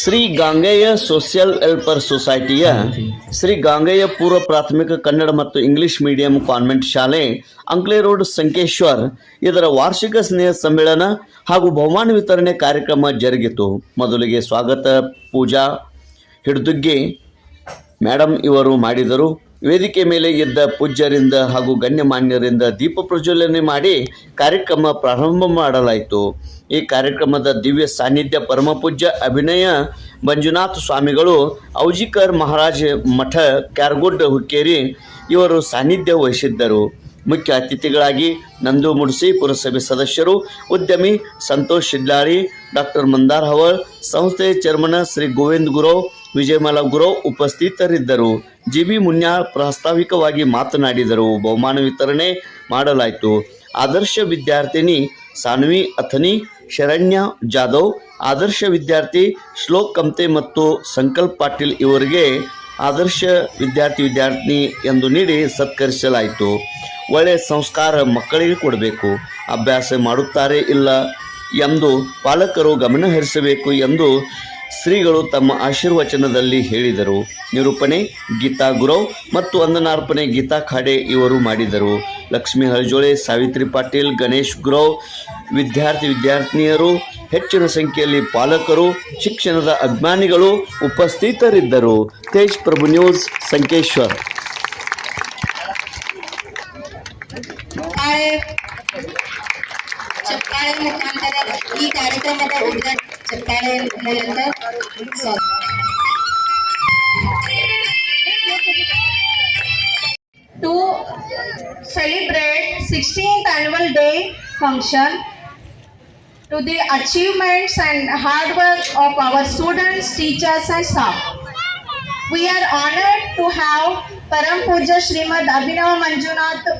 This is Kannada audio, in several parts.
ಶ್ರೀ ಗಾಂಗೆಯ ಸೋಷಿಯಲ್ ವೆಲ್ಫೇರ್ ಸೊಸೈಟಿಯ ಶ್ರೀ ಗಾಂಗೆಯ ಪೂರ್ವ ಪ್ರಾಥಮಿಕ ಕನ್ನಡ ಮತ್ತು ಇಂಗ್ಲಿಷ್ ಮೀಡಿಯಂ ಕಾನ್ವೆಂಟ್ ಶಾಲೆ ಅಂಕ್ಲೆ ರೋಡ್ ಸಂಕೇಶ್ವರ್. ಇದರ ವಾರ್ಷಿಕ ಸ್ನೇಹ ಸಮ್ಮೇಳನ ಹಾಗೂ ಬಹುಮಾನ ವಿತರಣೆ ಕಾರ್ಯಕ್ರಮ ಜರುಗಿತು. ಮೊದಲಿಗೆ ಸ್ವಾಗತ ಪೂಜಾ ಹಿಡ್ದುಗ್ಗೆ. ಮೇಡಮ್ ಇವರು ಮಾಡಿದರು. ವೇದಿಕೆ ಮೇಲೆ ಇದ್ದ ಪೂಜ್ಯರಿಂದ ಹಾಗೂ ಗಣ್ಯಮಾನ್ಯರಿಂದ ದೀಪ ಪ್ರಜ್ವಲನೆ ಮಾಡಿ ಕಾರ್ಯಕ್ರಮ ಪ್ರಾರಂಭ ಮಾಡಲಾಯಿತು. ಈ ಕಾರ್ಯಕ್ರಮದ ದಿವ್ಯ ಸಾನ್ನಿಧ್ಯ ಪರಮಪೂಜ್ಯ ಅಭಿನಯ ಮಂಜುನಾಥ ಸ್ವಾಮಿಗಳು, ಔಜಿಕರ್ ಮಹಾರಾಜ ಮಠ, ಕ್ಯಾರ್ಗುಡ್ ಹುಕ್ಕೇರಿ ಇವರು ಸಾನ್ನಿಧ್ಯ ವಹಿಸಿದ್ದರು. ಮುಖ್ಯ ಅತಿಥಿಗಳಾಗಿ ನಂದು ಮುಡಿಸಿ ಪುರಸಭೆ ಸದಸ್ಯರು, ಉದ್ಯಮಿ ಸಂತೋಷ್ ಶಿಡ್ಲಾರಿ, ಡಾಕ್ಟರ್ ಮಂದಾರ್ ಹವಳ್ ಸಂಸ್ಥೆಯ ಚೇರ್ಮನ್ ಶ್ರೀ ಗೋವಿಂದ್ ಗುರವ್ ವಿಜಯಮಾಲ ಗುರವ್ ಉಪಸ್ಥಿತರಿದ್ದರು. ಜಿ ಬಿ ಮುನ್ಯಾಳ್ ಪ್ರಾಸ್ತಾವಿಕವಾಗಿ ಮಾತನಾಡಿದರು. ಬಹುಮಾನ ವಿತರಣೆ ಮಾಡಲಾಯಿತು. ಆದರ್ಶ ವಿದ್ಯಾರ್ಥಿನಿ ಸಾನ್ವಿ ಅಥನಿ ಶರಣ್ಯ ಜಾಧವ್, ಆದರ್ಶ ವಿದ್ಯಾರ್ಥಿ ಶ್ಲೋಕ್ ಕಮ್ತೆ ಮತ್ತು ಸಂಕಲ್ಪ್ ಪಾಟೀಲ್ ಇವರಿಗೆ ಆದರ್ಶ ವಿದ್ಯಾರ್ಥಿ ವಿದ್ಯಾರ್ಥಿನಿ ಎಂದು ನೀಡಿ ಸತ್ಕರಿಸಲಾಯಿತು. ಒಳ್ಳೆಯ ಸಂಸ್ಕಾರ ಮಕ್ಕಳಿಗೆ ಕೊಡಬೇಕು. ಅಭ್ಯಾಸ ಮಾಡುತ್ತಾರೆ ಇಲ್ಲ ಎಂದು ಪಾಲಕರು ಗಮನಹರಿಸಬೇಕು ಎಂದು ಶ್ರೀಗಳು ತಮ್ಮ ಆಶೀರ್ವಚನದಲ್ಲಿ ಹೇಳಿದರು. ನಿರೂಪಣೆ, ಗೀತಾ ಗುರವ್ ಮತ್ತು ಅಂದನಾರ್ಪಣೆ, ಗೀತಾ ಖಾಡೆ ಇವರು ಮಾಡಿದರು. ಲಕ್ಷ್ಮೀ ಹಳಜೋಳೆ ಸಾವಿತ್ರಿ ಪಾಟೀಲ್, ಗಣೇಶ್ ಗುರವ್ ವಿದ್ಯಾರ್ಥಿ ವಿದ್ಯಾರ್ಥಿನಿಯರು, ಹೆಚ್ಚಿನ ಸಂಖ್ಯೆಯಲ್ಲಿ ಪಾಲಕರು, ಶಿಕ್ಷಣದ ಅಭಿಮಾನಿಗಳು ಉಪಸ್ಥಿತರಿದ್ದರು. ತೇಜ್ ಪ್ರಭು ನ್ಯೂಸ್, ಸಂಕೇಶ್ವರ್. ಈ ಕಾರ್ಯಕ್ರಮದ ಮುಖಾಂತರ चिपकाए ले लेते हैं और solve to celebrate 16th annual day function to the achievements and hard work of our students, teachers and staff. We are honored to have Param Puja Srimad Abhinav Manjunath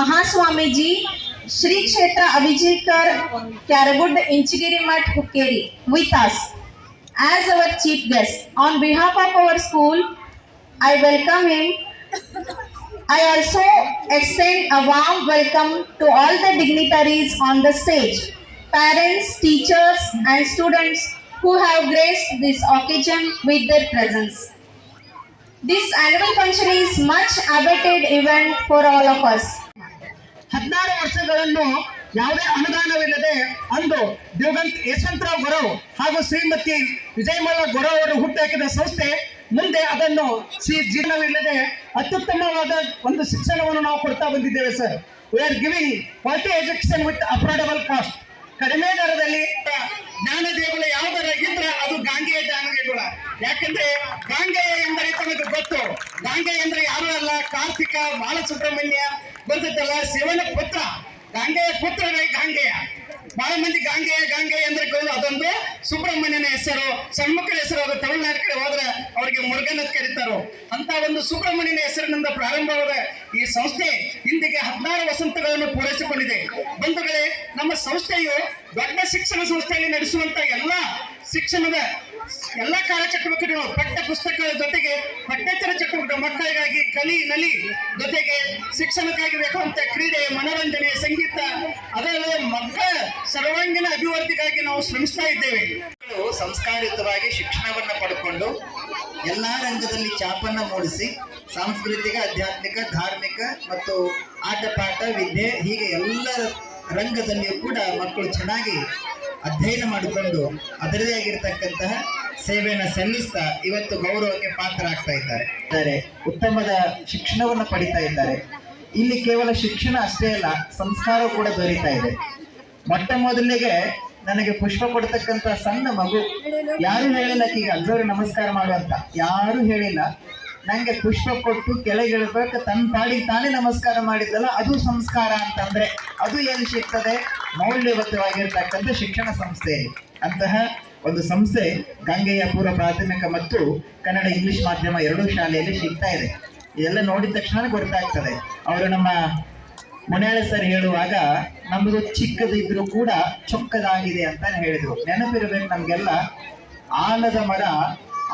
Mahaswamiji Shri Kshetra Avijikar, Karagud Inchigiri Mat Hukkeri with us as our chief guest. On behalf of our school, I welcome him I also extend a warm welcome to all the dignitaries on the stage, parents, teachers, and students who have graced this occasion with their presence. This annual function is much awaited event for all of us. ಹದಿನಾರು ವರ್ಷಗಳನ್ನು ಯಾವುದೇ ಅನುದಾನವಿಲ್ಲದೆ ಅಂದು ದಿವಂತ್ ಯಶವಂತರಾವ್ ಗೊರವ್ ಹಾಗೂ ಶ್ರೀಮತಿ ವಿಜಯಮಲ್ಲ ಗೊರವ್ ಅವರು ಹುಟ್ಟಾಕಿದ ಸಂಸ್ಥೆ, ಮುಂದೆ ಅದನ್ನು ಸಿ ಜೀರ್ಣವಿಲ್ಲದೆ ಅತ್ಯುತ್ತಮವಾದ ಒಂದು ಶಿಕ್ಷಣವನ್ನು ನಾವು ಕೊಡ್ತಾ ಬಂದಿದ್ದೇವೆ sir. We are giving quality education with affordable cost ಕಡಿಮೆ ದರದಲ್ಲಿ ಜ್ಞಾನ ದೇಗುಲ ಯಾವ್ದರ ಅದು ಗಾಂಗೆಯ ಜ್ಞಾನ ದೇಗುಲ ಯಾಕಂದ್ರೆ ಗಾಂಗೆಯ ಎಂದರೆ ತಮಗೆ ಗೊತ್ತು. ಗಾಂಗೆಯ ಅಂದ್ರೆ ಯಾರು ಅಲ್ಲ? ಕಾರ್ತಿಕ, ಬಾಲಸುಬ್ರಹ್ಮಣ್ಯ ಬರ್ತೈತಲ್ಲ ಶಿವನ ಪುತ್ರ, ಗಾಂಗೆಯ ಪುತ್ರನೇ ಗಾಂಗೆಯ. ಬಹಳ ಮಂದಿ ಗಾಂಗೆಯ ಗಾಂಗೆಯ ಅಂದ್ರೆ ಅದೊಂದು ಸುಬ್ರಹ್ಮಣ್ಯನ ಹೆಸರು ಸಣ್ಮಕ್ಕಳ ಹೆಸರು ಅದು ತಮಿಳುನಾಡು ಕಡೆ ಹೋದ್ರೆ ಅವರಿಗೆ ಮುರುಗನ್ ಅಂತ ಕರೀತಾರೋ. ಅಂತ ಒಂದು ಸುಬ್ರಹ್ಮಣ್ಯನ ಹೆಸರಿನಿಂದ ಪ್ರಾರಂಭವಾದ ಈ ಸಂಸ್ಥೆ ಇಂದಿಗೆ ಹದಿನಾರು ವಸಂತಗಳನ್ನು ಪೂರೈಸಿಕೊಂಡಿದೆ. ಬಂಧುಗಳೇ, ನಮ್ಮ ಸಂಸ್ಥೆಯು ದೊಡ್ಡ ಶಿಕ್ಷಣ ಸಂಸ್ಥೆಯಲ್ಲಿ ನಡೆಸುವಂತ ಎಲ್ಲ ಶಿಕ್ಷಣದ ಎಲ್ಲ ಚಟುವಟಿಕೆಗಳು ಪಠ್ಯ ಪುಸ್ತಕಗಳ ಜೊತೆಗೆ ಪಠ್ಯೇತರ ಚಟುವಟಿಕೆ ಮಕ್ಕಳಿಗಾಗಿ ಕಲಿ ನಲಿ ಜೊತೆಗೆ ಶಿಕ್ಷಣಕ್ಕಾಗಿ ಬೇಕಾದಂತ ಕ್ರೀಡೆ, ಮನೋರಂಜನೆ, ಸಂಗೀತ, ಅದರಲ್ಲೂ ಮಕ್ಕಳ ಸರ್ವಾಂಗೀಣ ಅಭಿವೃದ್ಧಿಗಾಗಿ ನಾವು ಶ್ರಮಿಸ್ತಾ ಇದ್ದೇವೆ. ಮಕ್ಕಳು ಸಂಸ್ಕಾರಯುತವಾಗಿ ಶಿಕ್ಷಣವನ್ನ ಪಡ್ಕೊಂಡು ಎಲ್ಲಾ ರಂಗದಲ್ಲಿ ಚಾಪನ್ನ ಮೂಡಿಸಿ ಸಾಂಸ್ಕೃತಿಕ, ಆಧ್ಯಾತ್ಮಿಕ, ಧಾರ್ಮಿಕ ಮತ್ತು ಆಟಪಾಠ ವಿದ್ಯೆ ಹೀಗೆ ಎಲ್ಲ ರಂಗದಲ್ಲಿಯೂ ಕೂಡ ಮಕ್ಕಳು ಚೆನ್ನಾಗಿ ಅಧ್ಯಯನ ಮಾಡಿಕೊಂಡು ಅದರದೇ ಆಗಿರ್ತಕ್ಕಂತಹ ಸೇವೆಯನ್ನು ಸಲ್ಲಿಸ್ತಾ ಇವತ್ತು ಗೌರವಕ್ಕೆ ಪಾತ್ರರಾಗ್ತಾ ಇದ್ದಾರೆ. ಉತ್ತಮದ ಶಿಕ್ಷಣವನ್ನು ಪಡಿತಾ ಇದ್ದಾರೆ. ಇಲ್ಲಿ ಕೇವಲ ಶಿಕ್ಷಣ ಅಷ್ಟೇ ಅಲ್ಲ, ಸಂಸ್ಕಾರ ಕೂಡ ದೊರೀತಾ ಇದೆ. ಮೊಟ್ಟ ಮೊದಲಿಗೆ ನನಗೆ ಪುಷ್ಪ ಕೊಡ್ತಕ್ಕಂತ ಸಣ್ಣ ಮಗು, ಯಾರು ಹೇಳಿಲ್ಲ ಈಗ ಅಜ್ಜವ್ರು ನಮಸ್ಕಾರ ಮಾಡುವಂತ ಯಾರು ಹೇಳಿಲ್ಲ. ನಂಗೆ ಪುಷ್ಪ ಕೊಟ್ಟು ಕೆಳಗಿಳ್ಬೇಕು, ತನ್ನ ಪಾಡಿಗೆ ತಾನೇ ನಮಸ್ಕಾರ ಮಾಡಿದ್ದಲ್ಲ, ಅದು ಸಂಸ್ಕಾರ ಅಂತಂದ್ರೆ ಅದು ಏನು ಸಿಗ್ತದೆ? ಮೌಲ್ಯಯುತವಾಗಿರ್ತಕ್ಕಂಥ ಶಿಕ್ಷಣ ಸಂಸ್ಥೆ ಅಂತಹ ಒಂದು ಸಂಸ್ಥೆ ಗಂಗೆಯ ಪೂರ್ವ ಪ್ರಾಥಮಿಕ ಮತ್ತು ಕನ್ನಡ ಇಂಗ್ಲಿಷ್ ಮಾಧ್ಯಮ ಎರಡೂ ಶಾಲೆಯಲ್ಲಿ ಸಿಗ್ತಾ ಇದೆ. ಇದೆಲ್ಲ ನೋಡಿದ ತಕ್ಷಣ ಗೊತ್ತಾಗ್ತದೆ. ಅವರು ನಮ್ಮ ಮುನೇಳ ಸರ್ ಹೇಳುವಾಗ ನಮ್ಮದು ಚಿಕ್ಕದಿದ್ರು ಕೂಡ ಚೊಕ್ಕದಾಗಿದೆ ಅಂತ ಹೇಳಿದರು. ನೆನಪಿರಬೇಕು ನಮಗೆಲ್ಲ. ಆಲದ ಮರ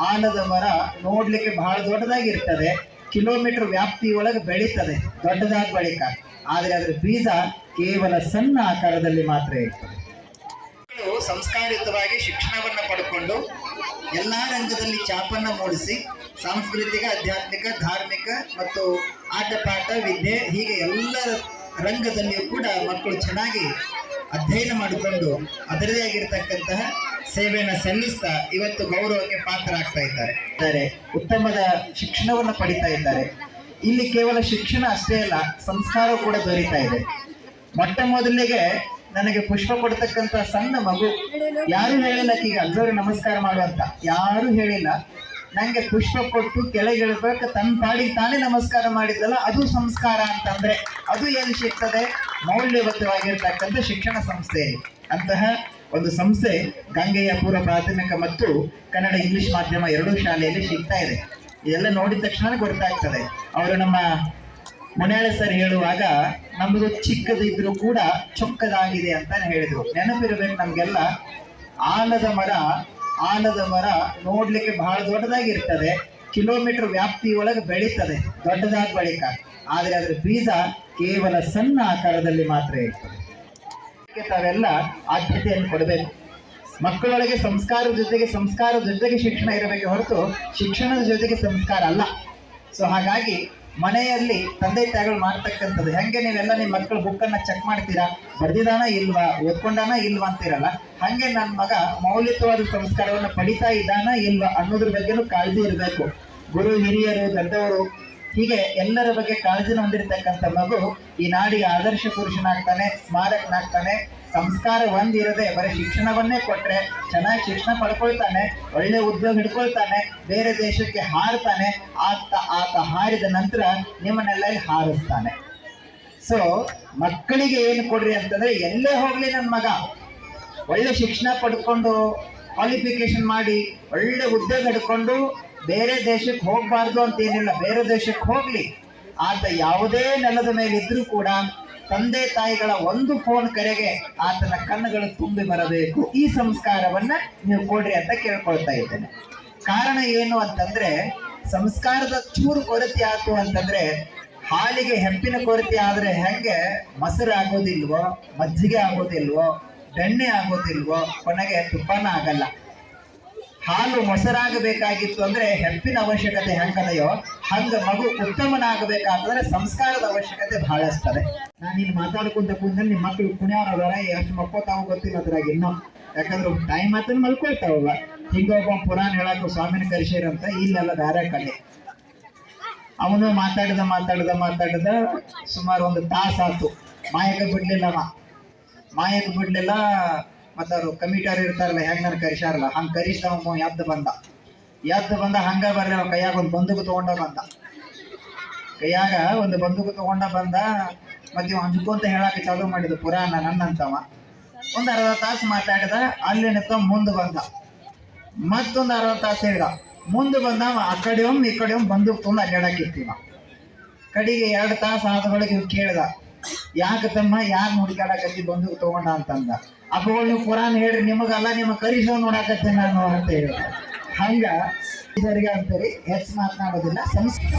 ಆಲದ ಮರ ನೋಡ್ಲಿಕ್ಕೆ ಬಹಳ ದೊಡ್ಡದಾಗಿರ್ತದೆ. ಕಿಲೋಮೀಟರ್ ವ್ಯಾಪ್ತಿಯೊಳಗೆ ಬೆಳೀತದೆ, ದೊಡ್ಡದಾದ ಬಳಿಕ. ಆದರೆ ಅದರ ಬೀಜ ಕೇವಲ ಸಣ್ಣ ಆಕಾರದಲ್ಲಿ ಮಾತ್ರ ಇರ್ತದೆ. ಸಂಸ್ಕಾರಯುತವಾಗಿ ಶಿಕ್ಷಣವನ್ನು ಪಡ್ಕೊಂಡು ಎಲ್ಲ ರಂಗದಲ್ಲಿ ಛಾಪನ್ನ ಮೂಡಿಸಿ ಸಾಂಸ್ಕೃತಿಕ, ಆಧ್ಯಾತ್ಮಿಕ, ಧಾರ್ಮಿಕ ಮತ್ತು ಆಟಪಾಠ, ವಿದ್ಯೆ ಹೀಗೆ ಎಲ್ಲ ರಂಗದಲ್ಲಿಯೂ ಕೂಡ ಮಕ್ಕಳು ಚೆನ್ನಾಗಿ ಅಧ್ಯಯನ ಮಾಡಿಕೊಂಡು ಅದರದೇ ಆಗಿರತಕ್ಕಂತಹ ಸೇವೆಯನ್ನು ಸಲ್ಲಿಸ್ತಾ ಇವತ್ತು ಗೌರವಕ್ಕೆ ಪಾತ್ರರಾಗ್ತಾ ಇದ್ದಾರೆ. ಇದ್ದಾರೆ. ಉತ್ತಮದ ಶಿಕ್ಷಣವನ್ನು ಪಡಿತಾ ಇದ್ದಾರೆ. ಇಲ್ಲಿ ಕೇವಲ ಶಿಕ್ಷಣ ಅಷ್ಟೇ ಅಲ್ಲ, ಸಂಸ್ಕಾರ ಕೂಡ ದೊರೀತಾ ಇದೆ. ಮೊಟ್ಟ ಮೊದಲಿಗೆ ನನಗೆ ಪುಷ್ಪ ಕೊಡ್ತಕ್ಕಂತ ಸಣ್ಣ ಮಗು. ಯಾರು ಹೇಳಿಲ್ಲ ಈಗ ಅಜ್ಜವ್ರು ನಮಸ್ಕಾರ ಮಾಡುವಂತ ಯಾರು ಹೇಳಿಲ್ಲ. ನಂಗೆ ಪುಷ್ಪ ಕೊಟ್ಟು ಕೆಳಗೆ ಇಳ್ಬೇಕು ತನ್ನ ಪಾಡಿಗೆ ತಾನೇ ನಮಸ್ಕಾರ ಮಾಡಿದ್ದಲ್ಲ, ಅದು ಸಂಸ್ಕಾರ ಅಂತಂದ್ರೆ ಅದು ಏನು ಸಿಗ್ತದೆ? ಮೌಲ್ಯಯುತವಾಗಿರ್ತಕ್ಕಂಥ ಶಿಕ್ಷಣ ಸಂಸ್ಥೆ. ಅಂತಹ ಒಂದು ಸಂಸ್ಥೆ ಗಂಗೆಯ ಪೂರ್ವ ಪ್ರಾಥಮಿಕ ಮತ್ತು ಕನ್ನಡ ಇಂಗ್ಲಿಷ್ ಮಾಧ್ಯಮ ಎರಡೂ ಶಾಲೆಯಲ್ಲಿ ಸಿಗ್ತಾ ಇದೆ. ಇದೆಲ್ಲ ನೋಡಿದ ತಕ್ಷಣ ಗೊತ್ತಾಗ್ತದೆ. ಅವರು ನಮ್ಮ ಮನೆಯಾಳ ಸರ್ ಹೇಳುವಾಗ ನಮ್ಮದು ಚಿಕ್ಕದಿದ್ರು ಕೂಡ ಚೊಕ್ಕದಾಗಿದೆ ಅಂತಾನೆ ಹೇಳಿದ್ರು. ನೆನಪಿರ್ಬೇಕು ನಮ್ಗೆಲ್ಲ. ಆಲದ ಮರ ಆಲದ ಮರ ನೋಡ್ಲಿಕ್ಕೆ ಬಹಳ ದೊಡ್ಡದಾಗಿರ್ತದೆ. ಕಿಲೋಮೀಟರ್ ವ್ಯಾಪ್ತಿಯೊಳಗೆ ಬೆಳೀತದೆ, ದೊಡ್ಡದಾದ ಬಳಿಕ. ಆದ್ರೆ ಅದರ ಬೀಜ ಕೇವಲ ಸಣ್ಣ ಆಕಾರದಲ್ಲಿ ಮಾತ್ರ ಇರ್ತದೆ. ತಾವೆಲ್ಲ ಆದ್ಯತೆಯನ್ನು ಕೊಡಬೇಕು. ಮಕ್ಕಳೊಳಗೆ ಸಂಸ್ಕಾರದ ಜೊತೆಗೆ ಸಂಸ್ಕಾರದ ಜೊತೆಗೆ ಶಿಕ್ಷಣ ಇರಬೇಕು ಹೊರತು ಶಿಕ್ಷಣದ ಜೊತೆಗೆ ಸಂಸ್ಕಾರ ಅಲ್ಲ. ಸೊ ಹಾಗಾಗಿ ಮನೆಯಲ್ಲಿ ತಂದೆ ತಾಯಿಗಳು ಮಾಡ್ತಕ್ಕಂಥದ್ದು ಹೆಂಗೆ ನೀವೆಲ್ಲ ನಿಮ್ಮ ಮಕ್ಕಳು ಬುಕ್ಕನ್ನು ಚೆಕ್ ಮಾಡ್ತೀರಾ? ಬರ್ದಿದಾನ ಇಲ್ವಾ? ಓದ್ಕೊಂಡಾನ ಇಲ್ವಾ ಅಂತೀರಲ್ಲ? ಹಂಗೆ ನನ್ನ ಮಗ ಮೌಲ್ಯಯುತವಾದ ಸಂಸ್ಕಾರವನ್ನು ಪಡಿತಾ ಇದ್ದಾನ ಇಲ್ವಾ ಅನ್ನೋದ್ರ ಬಗ್ಗೆನೂ ಕಾಳಜಿ ಇರಬೇಕು. ಗುರು, ಹಿರಿಯರು ದೊಡ್ಡವರು ಹೀಗೆ ಎಲ್ಲರ ಬಗ್ಗೆ ಕಾಳಜಿನ ಹೊಂದಿರತಕ್ಕಂಥ ಮಗು ಈ ನಾಡಿಗೆ ಆದರ್ಶ ಪುರುಷನಾಗ್ತಾನೆ, ಸ್ಮಾರಕನಾಗ್ತಾನೆ, ಸಂಸ್ಕಾರ ಒಂದಿರದೆ ಬರೀ ಶಿಕ್ಷಣವನ್ನೇ ಕೊಟ್ರೆ ಚೆನ್ನಾಗಿ ಶಿಕ್ಷಣ ಪಡ್ಕೊಳ್ತಾನೆ, ಒಳ್ಳೆ ಉದ್ಯೋಗ ಹಿಡ್ಕೊಳ್ತಾನೆ, ಬೇರೆ ದೇಶಕ್ಕೆ ಹಾರ್ತಾನೆ, ಆತ ಆತ ಹಾರಿದ ನಂತರ ನಿಮ್ಮನ್ನೆಲ್ಲ ಹಾರಿಸ್ತಾನೆ. ಸೊ ಮಕ್ಕಳಿಗೆ ಏನು ಕೊಡ್ರಿ ಅಂತಂದ್ರೆ, ಎಲ್ಲೇ ಹೋಗ್ಲಿ ನನ್ನ ಮಗ. ಒಳ್ಳೆ ಶಿಕ್ಷಣ ಪಡ್ಕೊಂಡು ಕ್ವಾಲಿಫಿಕೇಶನ್ ಮಾಡಿ, ಒಳ್ಳೆ ಉದ್ಯೋಗ ಹಿಡ್ಕೊಂಡು ಬೇರೆ ದೇಶಕ್ಕೆ ಹೋಗಬಾರ್ದು ಅಂತ ಏನಿಲ್ಲ, ಬೇರೆ ದೇಶಕ್ಕೆ ಹೋಗಲಿ. ಆತ ಯಾವುದೇ ನೆಲದ ಮೇಲೆ ಇದ್ರೂ ಕೂಡ ತಂದೆ ತಾಯಿಗಳ ಒಂದು ಫೋನ್ ಕರೆಗೆ ಆತನ ಕಣ್ಣುಗಳು ತುಂಬಿ ಬರಬೇಕು. ಈ ಸಂಸ್ಕಾರವನ್ನ ನೀವು ಕೊಡ್ರಿ ಅಂತ ಕೇಳ್ಕೊಳ್ತಾ ಇದ್ದೇನೆ. ಕಾರಣ ಏನು ಅಂತಂದ್ರೆ, ಸಂಸ್ಕಾರದ ಚೂರು ಕೊರತೆ ಆಯ್ತು ಅಂತಂದ್ರೆ, ಹಾಲಿಗೆ ಹೆಪ್ಪಿನ ಕೊರತೆ ಆದ್ರೆ ಹೆಂಗೆ? ಮೊಸರು ಆಗೋದಿಲ್ವೋ, ಮಜ್ಜಿಗೆ ಆಗೋದಿಲ್ವೋ, ಬೆಣ್ಣೆ ಆಗೋದಿಲ್ವೋ, ಕೊನೆಗೆ ತುಪ್ಪನ ಆಗಲ್ಲ. ಹಾಲು ಮೊಸರಾಗಬೇಕಾಗಿತ್ತು ಅಂದ್ರೆ ಹೆಪ್ಪಿನ ಅವಶ್ಯಕತೆ ಹೆಂಗದೆಯೋ ಹಂಗ ಮಗು ಉತ್ತಮನಾಗಬೇಕಾದ್ರೆ ಸಂಸ್ಕಾರದ ಅವಶ್ಯಕತೆ ಬಹಳಷ್ಟದೆ ನಾನು ಇಲ್ಲಿ ಮಾತಾಡ್ಕೊಂತ ಕೂಡ ನಿಮ್ಮ ಮಕ್ಕಳು ಪುಣ್ಯಾರ ಎಷ್ಟು ತಾವು ಗೊತ್ತಿಲ್ಲ ಅದ್ರಾಗ ಇನ್ನೂ. ಯಾಕಂದ್ರೆ ಟೈಮ್ ಆತನ ಮಲ್ಕೊಳ್ತಾವಲ್ಲ. ಹಿಂಗೊಬ್ಬ ಪುರಾಣ ಹೇಳಕ್ಕೆ ಸ್ವಾಮಿನ ಕರೆಸಿರಂತ ಇಲ್ಲೆಲ್ಲ ಬೇರೆ ಕಲೆ ಅವನು ಮಾತಾಡಿದ ಮಾತಾಡಿದ ಮಾತಾಡಿದ ಸುಮಾರು ಒಂದು ತಾಸಾತು. ಮಾಯಕ ಬಿಡ್ಲಿಲ್ಲ ಮಾಯಕ ಬಿಡ್ಲಿಲ್ಲ ಮತ್ತ ಅವ್ರು ಕಮಿಟರ್ ಇರ್ತಾರಲ್ಲ ಹೆಂಗ್ ನಾನು ಕರಿಸಾರಲ್ಲ ಹಂಗ ಅವ ಎದ್ದು ಬಂದ. ಎದ್ದು ಬಂದ, ಹಂಗ ಬರ್ರಿ ಕೈಯಾಗ ಒಂದು ಬಂದೂಕು ತಗೊಂಡ ಬಂದ. ಕೈಯಾಗ ಒಂದು ಬಂದೂಕು ತಗೊಂಡ ಬಂದ, ಮತ್ತೆ ಇವ ಹಂಚ್ಕೊಂತ ಹೇಳಕ್ಕೆ ಚಾಲು ಮಾಡಿದ ಪುರಾಣ ನನ್ನಂತವ. ಒಂದು ಅರ್ಧ ತಾಸು ಮಾತಾಡಿದ, ಅಲ್ಲಿ ನಿಂತ ಮುಂದೆ ಬಂದ. ಮತ್ತೊಂದು ಅರ್ಧ ತಾಸು ಹೇಳಿದ, ಮುಂದೆ ಬಂದ ಆ ಕಡೆ ಒಮ್ಮೆ ಈ ಕಡೆ ಒಮ್ಮೆ ಬಂದೂಕ್ ತೊಗೊಂಡು ಅಡ್ಡಾಡಕ್ಕಿರ್ತೀವ ಕಡೆಗೆ ಎರಡು ತಾಸು ಆದ ಬಳಿಕ ಕೇಳ್ದ ಯಾಕೆ ತಮ್ಮ? ಯಾರು ನೋಡ್ಕಾಡಕತ್ತಿ ಬಂದು ತಗೊಂಡ ಅಂತಂದ. ಅಪ್ಪಗಳು ನೀವು ಕುರಾನ್ ಹೇಳ್ರಿ, ನಿಮಗಲ್ಲ, ನಿಮ್ಮ ಕರಿಸೋ ನೋಡಾಕತ್ತೆ ನಾನು ಅಂತ ಹೇಳಿದ ಹಂಗ ಇದರಿಗೆ ಅಂತೇಳಿ ಹೆಚ್ಚು ಮಾತನಾಡೋದಿಲ್ಲ. ಸಂಸ್ಕೃತಿ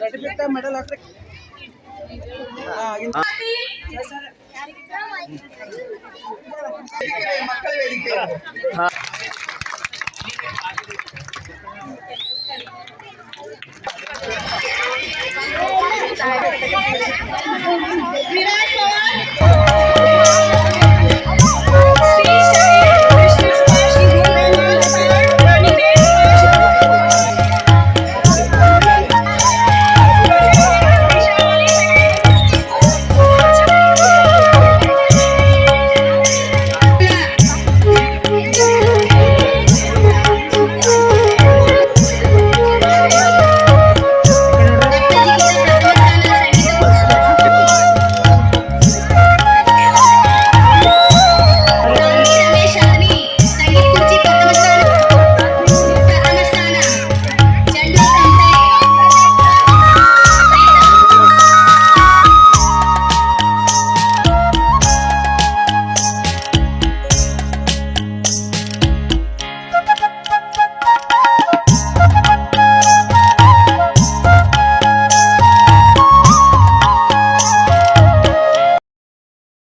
ಸರ್ಟಿಫಿಕೇಟ್ ಮೆಡಲ್ ಹಾಕ್ಲಿಕ್ಕೆ ಮಕ್ಕಳ ವೇದಿಕೆ